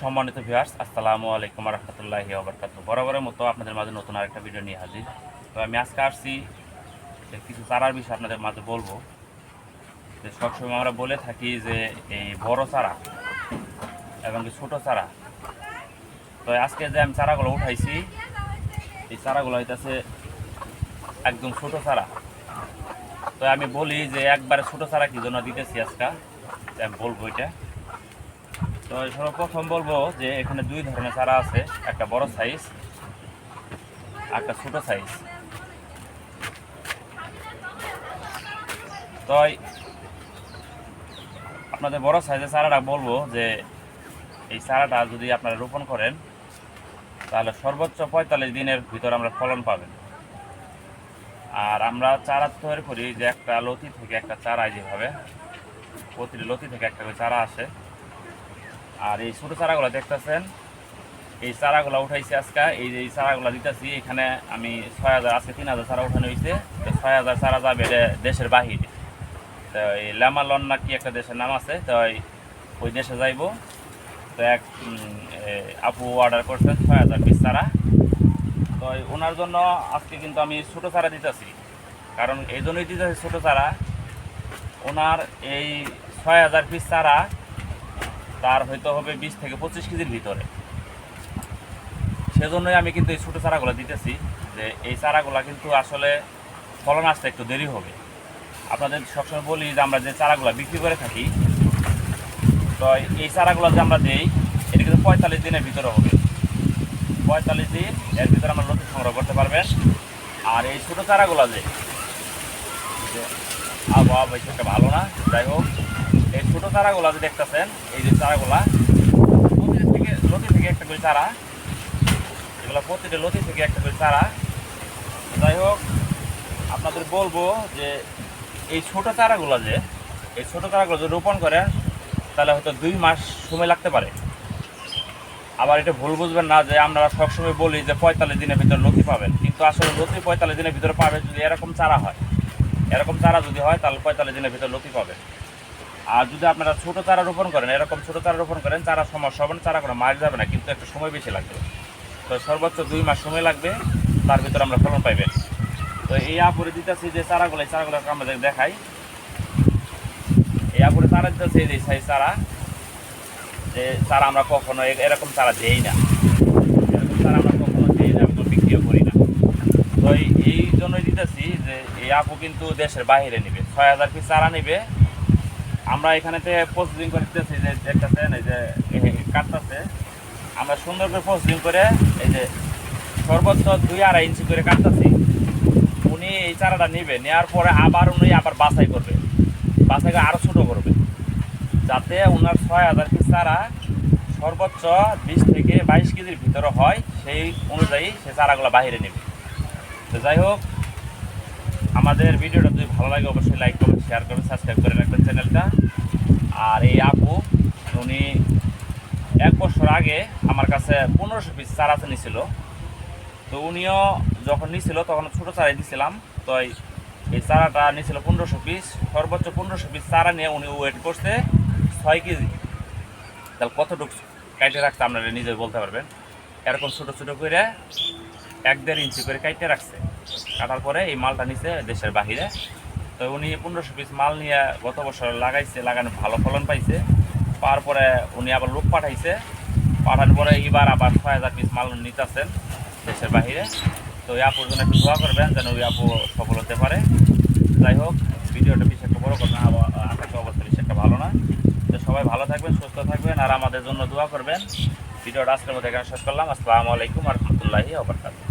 সম্মানিত ভিউয়ার্স আসসালামু আলাইকুম রহমতুল্লাহি ওবরকাত বরাবরের মতো আপনাদের মাঝে নতুন আরেকটা ভিডিও নিয়ে হাজির। তো আমি আজকে আসছি কিছু চারার বিষয়ে আপনাদের মাঝে বলব। যে সবসময় আমরা বলে থাকি যে এই বড় চারা এবং ছোটো চারা। তো আজকে যে আমি চারাগুলো উঠাইছি, এই চারাগুলো হইতেছে একদম ছোট চারা। তো আমি বলি যে একবারে ছোট চারা কি জন্য দিতেছি আজকে? আমি বলব এটা। তো সর্বপ্রথম বলব যে এখানে দুই ধরনের চারা আছে, একটা বড় সাইজ একটা ছোট সাইজ তো আপনাদের বড় সাইজের চারাটা বলব যে এই চারাটা যদি আপনারা রোপণ করেন, তাহলে সর্বোচ্চ পঁয়তাল্লিশ দিনের ভিতর আমরা ফলন পাবেন। আর আমরা চারা তৈরি করি যে একটা লতি থেকে একটা চারা যেভাবে, প্রতিটি লতি থেকে একটা করে চারা আসে। আর এই ছোটো চারাগুলো দেখতেছেন? এই চারাগুলো উঠাইছি আজকে। এই যে চারাগুলো দিতেছি, এখানে আমি ছয় হাজার, আজকে তিন হাজার চারা উঠানো হয়েছে তো ছয় হাজার চারা যাবে দেশের বাহিরে। তো এই ল্যামালন না কি একটা দেশের নাম আছে, তো ওই দেশে যাইব। তো এক আপু অর্ডার করছেন ছয় হাজার পিস চারা। তো ওনার জন্য আজকে কিন্তু আমি ছোটো চারা দিতেছি। কারণ এই জন্যই দিতেছি ছোটো চারা। ওনার এই ছয় হাজার পিস চারা তার হয়তো হবে বিশ থেকে পঁচিশ কেজির ভিতরে। সেজন্যই আমি কিন্তু এই ছোটো চারাগুলো দিতেছি যে এই চারাগুলো কিন্তু আসলে ফলন আসতে একটু দেরি হবে। আপনাদের সবসময় বলি যে আমরা যে চারাগুলো বিক্রি করে থাকি, তো এই চারাগুলো যে আমরা দিই, এটা কিন্তু পঁয়তাল্লিশ দিনের ভিতরে হবে। পঁয়তাল্লিশ দিন এর ভিতরে আমরা লতি সংগ্রহ করতে পারবেন। আর এই ছোটো চারাগুলো যে আবহাওয়া বেশি একটা ভালো না, যাই হোক এই ছোটো চারাগুলা যে দেখতেছেন, এই যে চারাগুলা প্রতিটি থেকে লতি থেকে একটা করে চারা। এগুলো প্রতিটা লতি থেকে একটা করে চারা। যাই হোক, আপনাদের বলব যে এই ছোটো চারাগুলো যে এই ছোটো চারাগুলো যদি রোপণ করেন, তাহলে হয়তো দুই মাস সময় লাগতে পারে। আবার এটা ভুল বুঝবেন না যে আমরা সবসময় বলি যে পঁয়তাল্লিশ দিনের ভিতরে লতি পাবেন। কিন্তু আসলে লতি পঁয়তাল্লিশ দিনের ভিতরে পাবে যদি এরকম চারা হয়। এরকম চারা যদি হয়, তাহলে পঁয়তাল্লিশ দিনের ভিতরে লতি পাবেন। আর যদি আপনারা ছোটো চারা রোপণ করেন, এরকম ছোটো চারা রোপণ করেন, চারা সমস্যা হবে না, চারা কোনো মার যাবে না, কিন্তু একটু সময় বেশি লাগবে। তো সর্বোচ্চ দুই মাস সময় লাগবে, তার ভিতরে আমরা ফলন পাইবেন তো এই আপুরে দিতেছি যে চারাগুলো, এই চারাগুলো আমাদের দেখাই। এই আপুরে চারা দিতেছে, এই যে সাইজ চারা। যে চারা আমরা কখনো এরকম চারা দেই না। এরকম চারা আমরা কখনো দেই না এবং বিক্রিও করি না। তো এই জন্যই দিতেছি যে এই আপু কিন্তু দেশের বাইরে নেবে। ছয় হাজার পিস চারা নেবে আমরা এখানেতে প্রসেসিং করে দিতেছি যে দেখতেছেন, এই যে কাটতেছে। আমরা সুন্দর করে প্রসেসিং করে, এই যে সর্বোচ্চ দুই আড়াই ইঞ্চি করে কাটতেছি। উনি এই চারাটা নেবে, নেওয়ার পরে আবার উনি আবার বাছাই করবে। বাছাই করে আরও ছোটো করবে। যাতে ওনার ছয় হাজার পিস চারা সর্বোচ্চ বিশ থেকে বাইশ কেজির ভিতরে হয়, সেই অনুযায়ী সে চারাগুলো বাহিরে নেবে। তো যাই হোক আমাদের ভিডিওটা যদি ভালো লাগে, অবশ্যই লাইক করবেন শেয়ার করবেন সাবস্ক্রাইব করে রাখবেন চ্যানেলটা আর এই আপু, উনি এক বছর আগে আমার কাছে পনেরোশো পিস চারা নিছিল। তো উনিও যখন নিছিল, তখন ছোটো চারাই দিছিলাম তো এই চারাটা নিছিল পনেরোশো পিস সর্বোচ্চ পনেরোশো পিস চারা নিয়ে উনি ওয়েট করছে ছয় কেজি। তাহলে কতটুকু কাইটে রাখতে আপনারা নিজে বলতে পারবেন। এরকম ছোটো ছোটো করে এক দেড় ইঞ্চি করে কাইটে রাখছে। কাটার পরে এই মালটা নিছে দেশের বাহিরে। তো উনি পনেরোশো পিস মাল নিয়ে গত বছর লাগাইছে লাগানো ভালো ফলন পাইছে। পাওয়ার পরে উনি আবার লোক পাঠাইছে। পাঠানোর পরে এবার আবার ছয় হাজার পিস মাল নিতেছেন দেশের বাহিরে। তো এই আপুর জন্য একটু দোয়া করবেন যেন ওই আপু সফল হতে পারে। যাই হোক, ভিডিওটা বেশি একটা বড় কথা না আকাশ অবস্থা বেশি একটা ভালো না। তো সবাই ভালো থাকবেন, সুস্থ থাকবেন, আর আমাদের জন্য দোয়া করবেন। ভিডিওটা আজকের মধ্যে এখানে শেষ করলাম। আসসালামু আলাইকুম রহমতুল্লাহি ওবরকাতুহ